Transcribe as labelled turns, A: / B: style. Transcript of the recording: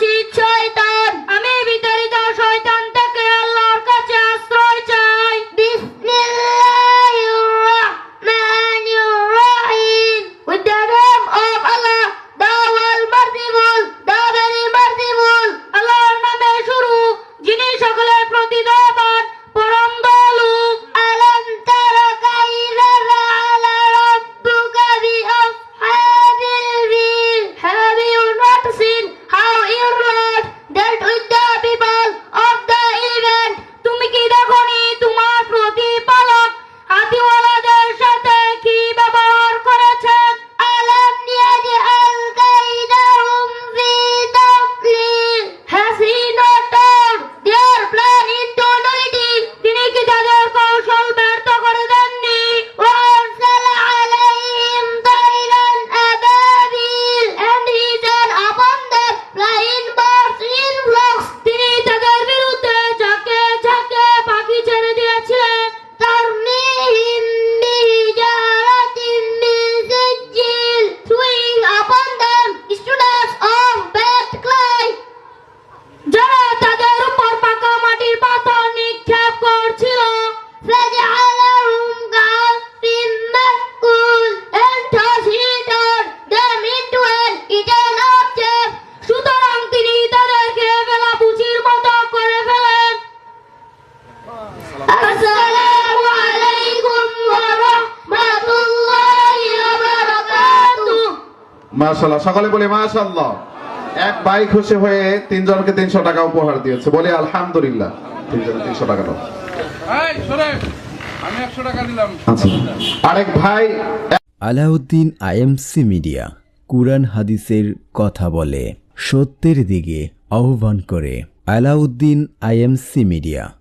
A: Music! মাশাল্লাহ সকলে বলি মাশাল্লাহ এক ভাই খুশি হয়ে তিনজনকে তিনশো টাকা উপহার দিয়েছে। বলি আলহামদুলিল্লাহ। তিনজনে তিনশো টাকা দাও।
B: এই সরে আমি একশো টাকা দিলাম।
A: আচ্ছা। আরেক ভাই
C: আলাউদ্দিন আইএমসি মিডিয়া কুরআন হাদিসের কথা বলে সত্যের দিকে আহ্বান করে। Alauddin IMC media.